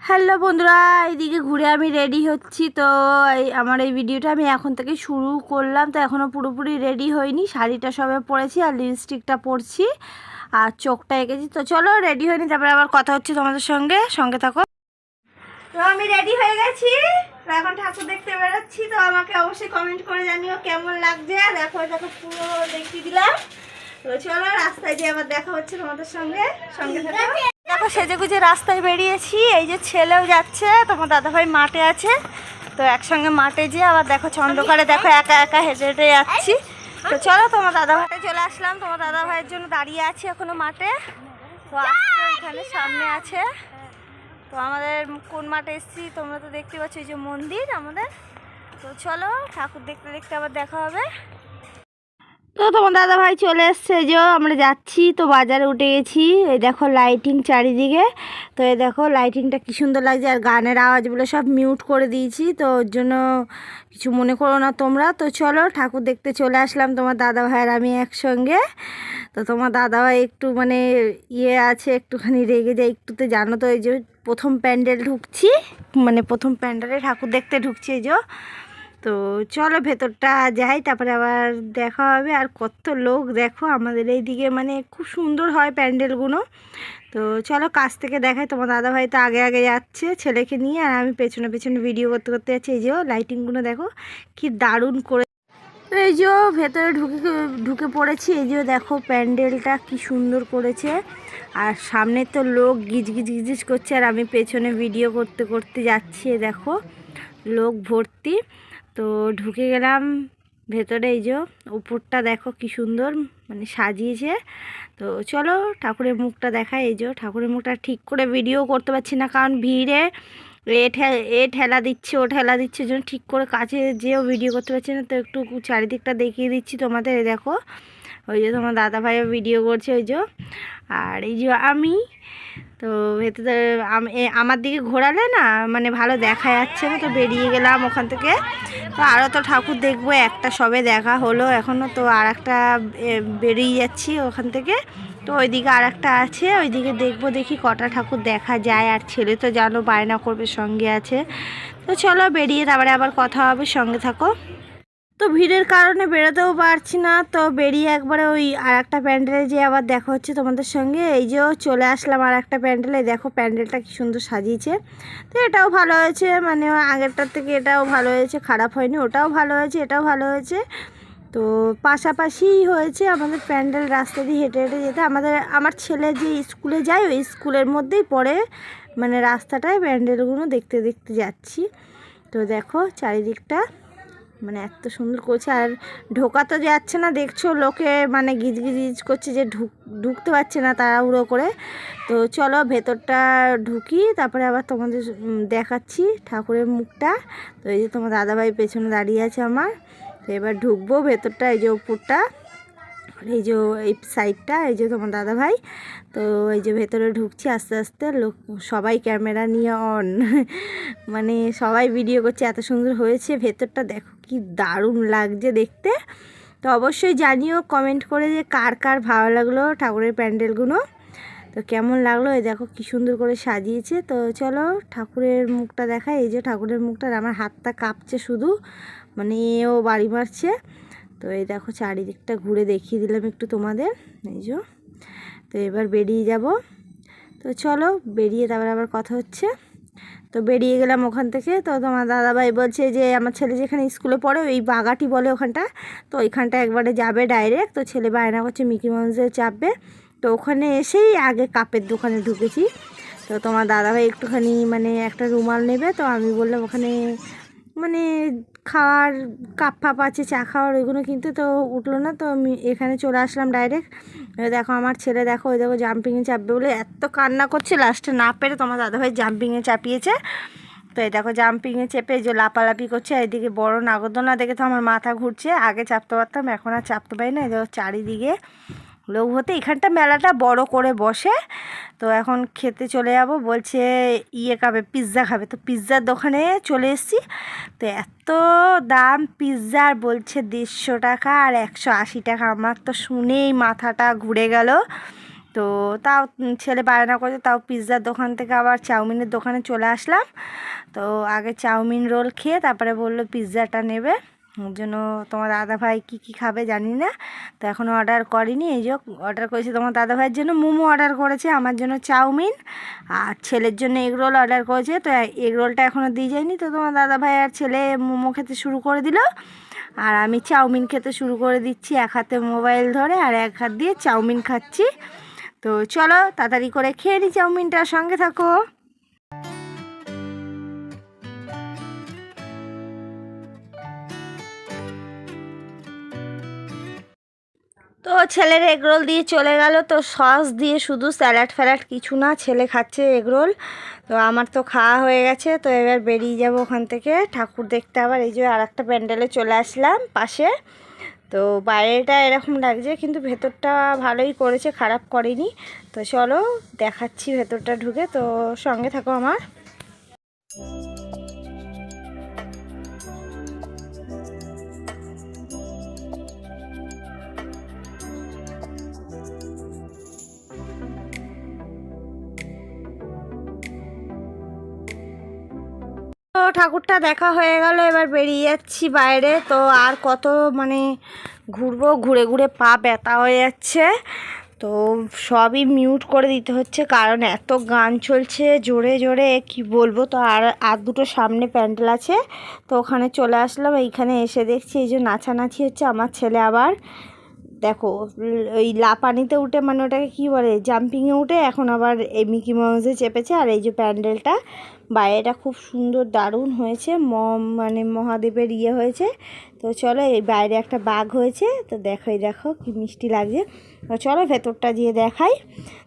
Hello বন্ধুরা, এইদিকে ঘুরে আমি রেডি হচ্ছি। তো আমার এই ভিডিওটা আমি এখন থেকে শুরু করলাম। তো এখনও পুরোপুরি রেডি হয়নি। শাড়িটা সবে পরেছি আর লিপস্টিকটা পরছি আর চোখটা এঁকেছি। তো চলো রেডি হয়নি, তারপরে আবার কথা হচ্ছে তোমাদের সঙ্গে। সঙ্গে থাকো। তো আমি রেডি হয়ে গেছি। তো এখন ঠাকুর দেখতে বেরোচ্ছি। তো আমাকে অবশ্যই কমেন্ট করে জানিও কেমন লাগছে। দেখো দেখো, পুরো দেখিয়ে দিলাম। তো চলো রাস্তায় দিয়ে আবার দেখা হচ্ছে তোমাদের সঙ্গে। সঙ্গে থাকো। দেখো সেজে গুজে রাস্তায় বেরিয়েছি, এই যে ছেলেও যাচ্ছে, তোমার দাদাভাই মাঠে আছে, তো একসঙ্গে মাঠে যেয়ে আবার দেখো চন্দ্রকারে দেখো একা একা হেঁটে হেঁটে যাচ্ছি। তো চলো তোমার দাদা ভাইতে চলে আসলাম, তোমার দাদা ভাইয়ের জন্য দাঁড়িয়ে আছি এখনও মাঠে। তো এখানে, সামনে আছে। তো আমাদের কোন মাঠে এসেছি তোমরা তো দেখতে পাচ্ছ, এই যে মন্দির আমাদের। তো চলো ঠাকুর দেখতে দেখতে আবার দেখা হবে। তো তোমার দাদা ভাই চলে এসছে যে আমরা যাচ্ছি, তো বাজারে উঠে গেছি। এই দেখো লাইটিং চারিদিকে। তো এই দেখো লাইটিংটা কী সুন্দর লাগছে, আর গানের আওয়াজগুলো সব মিউট করে দিয়েছি, তো ওর জন্য কিছু মনে করো না তোমরা। তো চলো ঠাকুর দেখতে চলে আসলাম তোমার দাদা ভাই আর আমি একসঙ্গে। তো তোমার দাদা ভাই একটু মানে ইয়ে আছে, একটুখানি রেগে যায়, একটু তো জানো তো, এই যে প্রথম প্যান্ডেল ঢুকছি। মানে প্রথম প্যান্ডেলে ঠাকুর দেখতে ঢুকছি, এই যে। তো চলো ভেতরটা যাই, তারপরে আবার দেখা হবে। আর কত লোক, দেখো আমাদের এইদিকে মানে খুব সুন্দর হয় প্যান্ডেলগুলো। তো চলো কাছ থেকে দেখাই, তোমার দাদা ভাই তো আগে আগে যাচ্ছে ছেলেকে নিয়ে, আর আমি পেছনে পেছনে ভিডিও করতে করতে যাচ্ছি। এই যে লাইটিংগুলো দেখো, কি দারুণ করে। এই যে ভেতরে ঢুকে ঢুকে পড়েছি। এই যে দেখো প্যান্ডেলটা কি সুন্দর করেছে। আর সামনে তো লোক গিজ গিজ গিজ করছে, আর আমি পেছনে ভিডিও করতে করতে যাচ্ছি, দেখো। লোক ভর্তি। তো ঢুকে গেলাম ভেতরে, এই যে উপরটা দেখো কি সুন্দর মানে সাজিয়েছে। তো চলো ঠাকুরের মুখটা দেখায় এই যে ঠাকুরের মুখটা ঠিক করে ভিডিও করতে পারছি না, কারণ ভিড়ে এ এ ঠেলা দিচ্ছে, ও ঠেলা দিচ্ছে জন্য ঠিক করে কাছে যেও ভিডিও করতে পারছি না। তো একটু চারিদিকটা দেখিয়ে দিচ্ছি তোমাদের, দেখো। ওই যে তোমার দাদা ভাইও ভিডিও করছে ওই যে। আর এই যে আমি, তো ভেতরে আমার দিকে ঘোরালে না মানে ভালো দেখা যাচ্ছে না, তো বেরিয়ে গেলাম ওখান থেকে। তো আরও তো ঠাকুর দেখব, একটা সবে দেখা হলো এখনও তো আর একটা বেরিয়ে যাচ্ছি ওখান থেকে। তো ওইদিকে আর একটা আছে, ওইদিকে দেখব, দেখি কটা ঠাকুর দেখা যায়। আর ছেলে তো জানো বায়না করবে, সঙ্গে আছে। তো চলো বেরিয়ে তারপরে আবার কথা হবে, সঙ্গে থাকো। তো ভিড়ের কারণে বেরোতেও পারছি না, তো বেরিয়ে একবারে ওই আর একটা প্যান্ডেলে যে আবার দেখা হচ্ছে তোমাদের সঙ্গে। এই যে চলে আসলাম আর একটা প্যান্ডেলে, দেখো প্যান্ডেলটা কি সুন্দর সাজিয়েছে। তো এটাও ভালো হয়েছে মানে আগেরটার থেকে এটাও ভালো হয়েছে, খারাপ হয়নি, ওটাও ভালো হয়েছে, এটাও ভালো হয়েছে। তো পাশাপাশি হয়েছে আমাদের প্যান্ডেল রাস্তা দিয়ে হেঁটে হেঁটে যেতে। আমাদের, আমার ছেলে যে স্কুলে যায়, ওই স্কুলের মধ্যেই পড়ে মানে রাস্তাটায় প্যান্ডেলগুলো দেখতে দেখতে যাচ্ছি। তো দেখো চারিদিকটা মানে এত সুন্দর করছে। আর ঢোকা তো যাচ্ছে না, দেখছ লোকে মানে গিজ গিজ করছে যে ঢুক, ঢুকতে পারছে না তাড়াহুড়ো করে। তো চলো ভেতরটা ঢুকি, তারপরে আবার তোমাদের দেখাচ্ছি ঠাকুরের মুখটা। তো এই যে তোমার দাদাভাই পেছনে দাঁড়িয়ে আছে আমার। তো এবার ঢুকবো ভেতরটা, এই যে উপরটা এই যে এই সাইডটা, এই যে তোমার দাদা ভাই তো এই যে ভেতরে ঢুকছি, আস্তে আস্তে লোক, সবাই ক্যামেরা নিয়ে অন মানে সবাই ভিডিও করছে, এত সুন্দর হয়েছে। ভেতরটা দেখো কি দারুণ লাগছে দেখতে। তো অবশ্যই জানিও কমেন্ট করে যে কার কার ভালো লাগল ঠাকুরের প্যান্ডেলগুলো। তো কেমন লাগল? এই দেখো কি সুন্দর করে সাজিয়েছে। তো চলো ঠাকুরের মুখটা দেখাই। এই যে ঠাকুরের মুখটা, আমার হাতটা কাঁপছে শুধু। মানে এও বাড়ি মারছে। তো এই দেখো চারিদিকটা ঘুরে দেখিয়ে দিলাম একটু তোমাদের। এই যে, তো এবার বেরিয়ে যাব। তো চলো বেরিয়ে তারপর আবার কথা হচ্ছে। তো বেরিয়ে গেলাম ওখান থেকে। তো তোমার দাদাভাই বলছে যে, আমার ছেলে যেখানে স্কুলে পড়ে, ওই বাগাটি বলে ওখানটা। তো ওইখানটা একবারে যাবে ডাইরেক্ট তো ছেলে বায়না করছে মিকি মাউসে চাপবে। তো ওখানে এসেই আগে কাপের দোকানে ঢুকেছি। তো তোমার দাদাভাই একটুখানি মানে একটা রুমাল নেবে। তো আমি বললাম, ওখানে মানে খাওয়ার কাপ ফাপ আছে, চা খাওয়ার, ওইগুলো কিন্তু তো উঠল না, তো আমি এখানে চলে আসলাম ডাইরেক্ট দেখো আমার ছেলে দেখো, ওই দেখো জাম্পিংয়ে চাপবে বলে এত কান্না করছে লাস্টে না পেরে তোমার দাদাভাই জাম্পিংয়ে চাপিয়েছে। তো এই দেখো জাম্পিংয়ে চেপে যে লাপালাপি করছে এদিকে বড় নাগরদোলনা দেখে তো আমার মাথা ঘুরছে, আগে চাপতে পারতাম, এখন আর চাপতে পারি না, এই দেখো চারিদিকে লোক হতে এখানটা মেলাটা বড় করে বসে। তো এখন খেতে চলে যাব। বলছে ইয়ে খাবে পিৎজা খাবে। তো পিৎজার দোকানে চলে এসেছি। তো এত দাম পিৎজার বলছে দেড়শো টাকা আর একশো আশি টাকা। আমার তো শুনেই মাথাটা ঘুরে গেল। তো তাও ছেলে বায়না করেছে, তাও পিৎজার দোকান থেকে আবার চাউমিনের দোকানে চলে আসলাম। তো আগে চাউমিন রোল খেয়ে তারপরে বলল পিৎজাটা নেবে। ওর জন্য তোমার দাদা ভাই কী কী খাবে জানি না। তো এখনও অর্ডার করিনি, এই যে অর্ডার করেছে তোমার দাদা ভাইয়ের জন্য মোমো অর্ডার করেছে, আমার জন্য চাউমিন আর ছেলের জন্য এগ রোল অর্ডার করেছে। তো এগ রোলটা এখনও দিয়ে যায়নি, তো তোমার দাদা ভাই আর ছেলে মোমো খেতে শুরু করে দিল। আর আমি চাউমিন খেতে শুরু করে দিচ্ছি, এক হাতে মোবাইল ধরে আর এক হাত দিয়ে চাউমিন খাচ্ছি। তো চলো তাড়াতাড়ি করে খেয়ে নি চাউমিনটার সঙ্গে থাকো। তো ছেলের এগরোল দিয়ে চলে গেল। তো সস দিয়ে শুধু স্যালাড ফ্যালাড কিছু না, ছেলে খাচ্ছে এগরোল। তো আমার তো খাওয়া হয়ে গেছে, তো এবার বেরিয়ে যাব ওখান থেকে। ঠাকুর দেখতে আবার এই যে আর একটা প্যান্ডেলে চলে আসলাম পাশে। তো বাইরেটা এরকম লাগছে, কিন্তু ভেতরটা ভালোই করেছে, খারাপ করেনি। তো চলো দেখাচ্ছি ভেতরটা ঢুকে, তো সঙ্গে থাকো আমার। তো ঠাকুরটা দেখা হয়ে গেল, এবার বেরিয়ে যাচ্ছি বাইরে। তো আর কত মানে ঘুরবো, ঘুরে ঘুরে পা ব্যথা হয়ে যাচ্ছে। তো সবই মিউট করে দিতে হচ্ছে, কারণ এত গান চলছে জোরে জোরে, কি বলব? তো আর আর দুটো সামনে প্যান্ডেল আছে, তো ওখানে চলে আসলাম। এইখানে এসে দেখছি এই যে নাচানাচি হচ্ছে আমার ছেলে আবার। দেখো, ওই লাপানিতে উঠে মানে ওটাকে কী বলে জাম্পিংয়ে উঠে এখন আবার এই মিকি মাউসে চেপেছে, আর এই যে প্যান্ডেলটা, বাইরেটা খুব সুন্দর দারুণ হয়েছে, ম মানে মহাদেবের ইয়ে হয়েছে। তো চলো, এই বাইরে একটা বাঘ হয়েছে, তো দেখো এই দেখো কি মিষ্টি লাগছে। চলো, ভেতরটা দিয়ে দেখাই।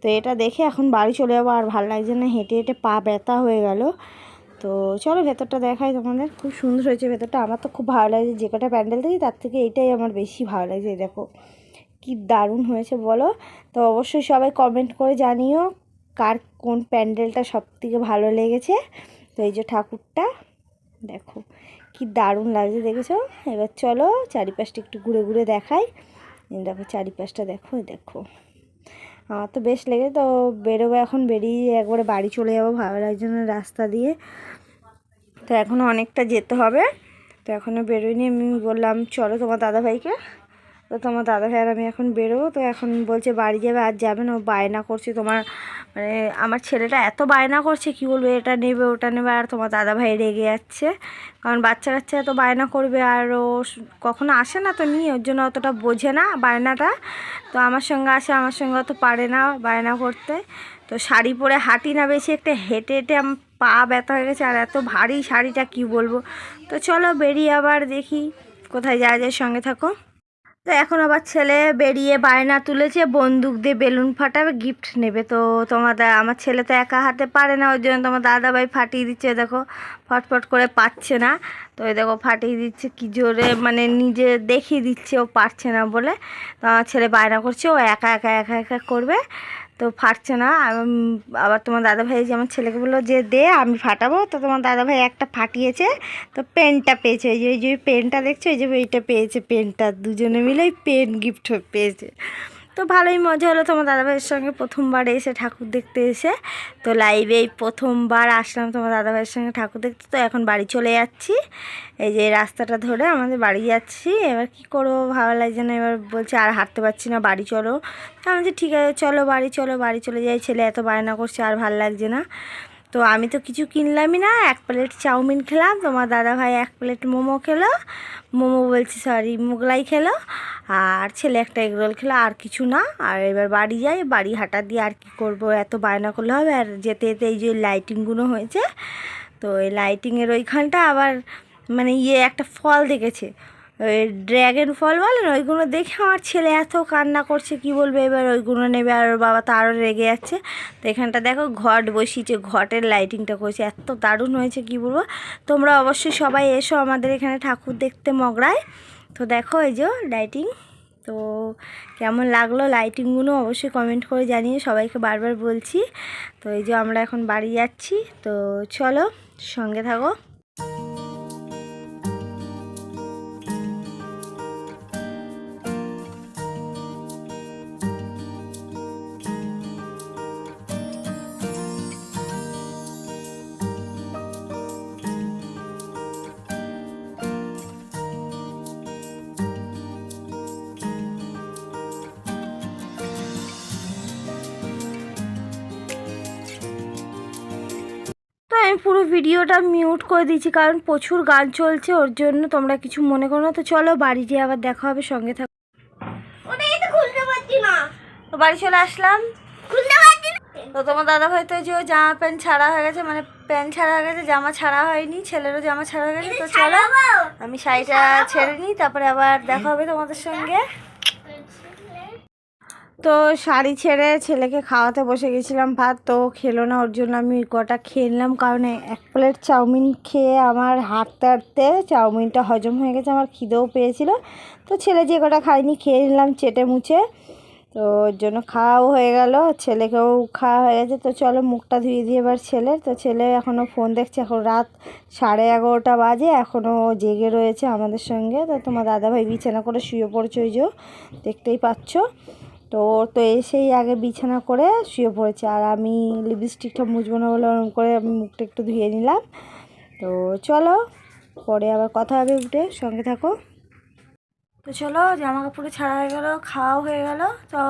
তো এটা দেখে এখন বাড়ি চলে যাব, আর ভালো লাগছে না, হেঁটে হেঁটে পা ব্যথা হয়ে গেল। তো চলো, ভেতরটা দেখাই তোমাদের, খুব সুন্দর হয়েছে ভেতরটা। আমার তো খুব ভালো লাগছে, যে কটা প্যান্ডেল থেকে তার থেকে এটাই আমার বেশি ভালো লাগছে দেখো। কি দারুণ হয়েছে বলো? তো অবশ্যই সবাই কমেন্ট করে জানিও কার কোন প্যান্ডেলটা সব থেকে ভালো লেগেছে। তো এই যে ঠাকুরটা, দেখো কি দারুণ লাগছে দেখেছ? এবার চলো চারিপাশটা একটু ঘুরে ঘুরে দেখাই। দেখো চারিপাশটা দেখো দেখো। আমার তো বেশ লেগে তো বেরোবো এখন, বেরিয়ে একবারে বাড়ি চলে যাব ভালো লাগছে না রাস্তা দিয়ে। তো এখনও অনেকটা যেতে হবে। তো এখনও বেরোয়নি আমি বললাম চলো তোমার দাদাভাইকে। তো তোমার দাদা ভাই আর আমি এখন বেরোবো। তো এখন বলছে বাড়ি যাবে, আর যাবে না, ও বায়না করছে। তোমার মানে আমার ছেলেটা এত বায়না করছে, কি বলবে? এটা নেবে, ওটা নেবে, আর তোমার দাদা ভাই রেগে যাচ্ছে। কারণ বাচ্চা কাচ্চা এত বায়না করবে, আর ও কখনো আসে না তো নিয়ে, ওর জন্য অতটা বোঝে না বায়নাটা। তো আমার সঙ্গে আসে, আমার সঙ্গে অত পারে না বায়না করতে। তো শাড়ি পরে হাঁটি না বেশি, একটা হেঁটে হেঁটে পা ব্যথা হয়ে গেছে, আর এত ভারী শাড়িটা কি বলব? তো চলো বেরিয়ে আবার দেখি, কোথায় যাওয়া যায় সঙ্গে থাকো। তো এখন আবার ছেলে বেরিয়ে বায়না তুলেছে, বন্দুক দিয়ে বেলুন ফাটাবে গিফট নেবে। তো তোমার আমার ছেলে তো একা হাতে পারে না, ওই জন্য তোমার দাদাভাই ফাটিয়ে দিচ্ছে দেখো, ফটফট করে পাচ্ছে না। তো ওই দেখো, ফাটিয়ে দিচ্ছে, কি জোরে মানে নিজে দেখিয়ে দিচ্ছে, ও পারছে না বলে। তো আমার ছেলে বায়না করছে, ও একা একা একা একা করবে। তো ফাটছে না। আবার তোমার দাদাভাই যে আমার ছেলেকে বলল যে দে, আমি ফাটাবো। তো তোমার দাদাভাই একটা ফাটিয়েছে। তো পেনটা পেয়েছে। ওই যে ওই যে পেনটা দেখছ ওই যে ওইটা পেয়েছে পেনটা। দুজনে মিলে ওই পেন গিফট পেয়েছে। তো ভালোই মজা হলো। তোমার দাদাভাইয়ের সঙ্গে প্রথমবার এসে ঠাকুর দেখতে এসে, তো লাইভে প্রথমবার আসলাম তোমার দাদাভাইয়ের সঙ্গে ঠাকুর দেখতে। তো এখন বাড়ি চলে যাচ্ছি। এই যে রাস্তাটা ধরে আমাদের বাড়ি যাচ্ছি। এবার কি করব, ভালো লাগছে না। এবার বলছে, আর হাঁটতে পারছি না, বাড়ি চলো। আমি যে ঠিক আছে, চলো বাড়ি চলো বাড়ি চলে যাই। ছেলে এত বায়না করছে, আর ভালো লাগছে না। তো আমি তো কিছু কিনলামই না। এক প্লেট চাউমিন খেলাম, তোমার দাদা ভাই এক প্লেট মোমো খেলো। মোমো বলছি, সরি, মোগলাই খেলো। আর ছেলে একটা এগরোল খেলো, আর কিছু না। আর এবার বাড়ি যাই, বাড়ি হাঁটা দিয়ে আর কি করব? এত বায়না করলে হবে, আর যেতে যেতে এই যে লাইটিংগুলো হয়েছে, তো এই লাইটিংয়ের ওইখানটা আবার মানে ইয়ে একটা ফল দেখেছে। ড্র্যাগন ফল বলেন ওইগুলো দেখে আমার ছেলে এত কান্না করছে, কি বলবে? এবার ওইগুলো নেবে আর ওর বাবা তো আরও রেগে যাচ্ছে। তো এখানটা দেখো, ঘট বসিয়েছে, ঘটের লাইটিংটা করেছে। এত দারুণ হয়েছে, কি বলব? তোমরা অবশ্যই সবাই এসো আমাদের এখানে ঠাকুর দেখতে মগড়ায় তো দেখো এই যে লাইটিং তো কেমন লাগল লাইটিংগুলো অবশ্যই কমেন্ট করে জানিয়ে সবাইকে বারবার বলছি। তো এই যে আমরা এখন বাড়ি যাচ্ছি। তো চলো সঙ্গে থাকো। আমি পুরো ভিডিওটা মিউট করে দিয়েছি কারণ প্রচুর গান চলছে ওর জন্য তোমরা কিছু মনে করো না। তো চলো বাড়ি যেয়ে আবার দেখা হবে সঙ্গে থাকো। বাড়ি চলে আসলাম। তো তোমার দাদা ভাই তো যে জামা প্যান্ট ছাড়া হয়ে গেছে মানে প্যান্ট ছাড়া হয়ে গেছে জামা ছাড়া হয়নি ছেলেরও জামা ছাড়া হয়ে গেছে তো চলো। আমি শাড়িটা ছেড়ে নিই তারপরে আবার দেখা হবে তোমাদের সঙ্গে। তো শাড়ি ছেড়ে ছেলেকে খাওয়াতে বসে গেছিলাম, ভাত তো খেলো না, ওর জন্য আমি কটা খেয়ে নিলাম। কারণ এক প্লেট চাউমিন খেয়ে আমার হাঁটতে হাঁটতে চাউমিনটা হজম হয়ে গেছে, আমার খিদেও পেয়েছিল। তো ছেলে যে কটা খাইনি খেয়ে নিলাম চেটে মুছে। তো ওর জন্য খাওয়াও হয়ে গেল, ছেলেকেও খাওয়া হয়ে গেছে। তো চলো মুখটা ধুয়ে দিয়ে এবার ছেলের। তো ছেলে এখনও ফোন দেখছে, এখন রাত সাড়ে এগারোটা বাজে এখনও জেগে রয়েছে আমাদের সঙ্গে। তো তোমার দাদাভাই বিছানা করে শুয়ে পড়েছে, ওই যে দেখতেই পাচ্ছ। তো ও তো এসেই আগে বিছানা করে শুয়ে পড়েছে। আর আমি লিপস্টিকটা মুছবো না বলে ওরকম করে আমি মুখটা একটু ধুয়ে নিলাম। তো চলো, পরে আবার কথা হবে উঠে, সঙ্গে থাকো। তো চলো জামা কাপড়ে ছাড়া হয়ে গেলো, খাওয়াও হয়ে গেল। তো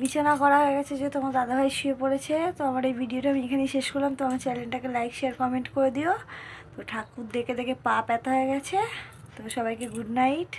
বিছানা করা হয়ে গেছে যে তোমার দাদাভাই শুয়ে পড়েছে। তো আমার এই ভিডিওটা আমি এখানেই শেষ করলাম। তো আমার চ্যানেলটাকে লাইক শেয়ার কমেন্ট করে দিও। তো ঠাকুর দেখে দেখে পা ব্যথা হয়ে গেছে। তো সবাইকে গুড নাইট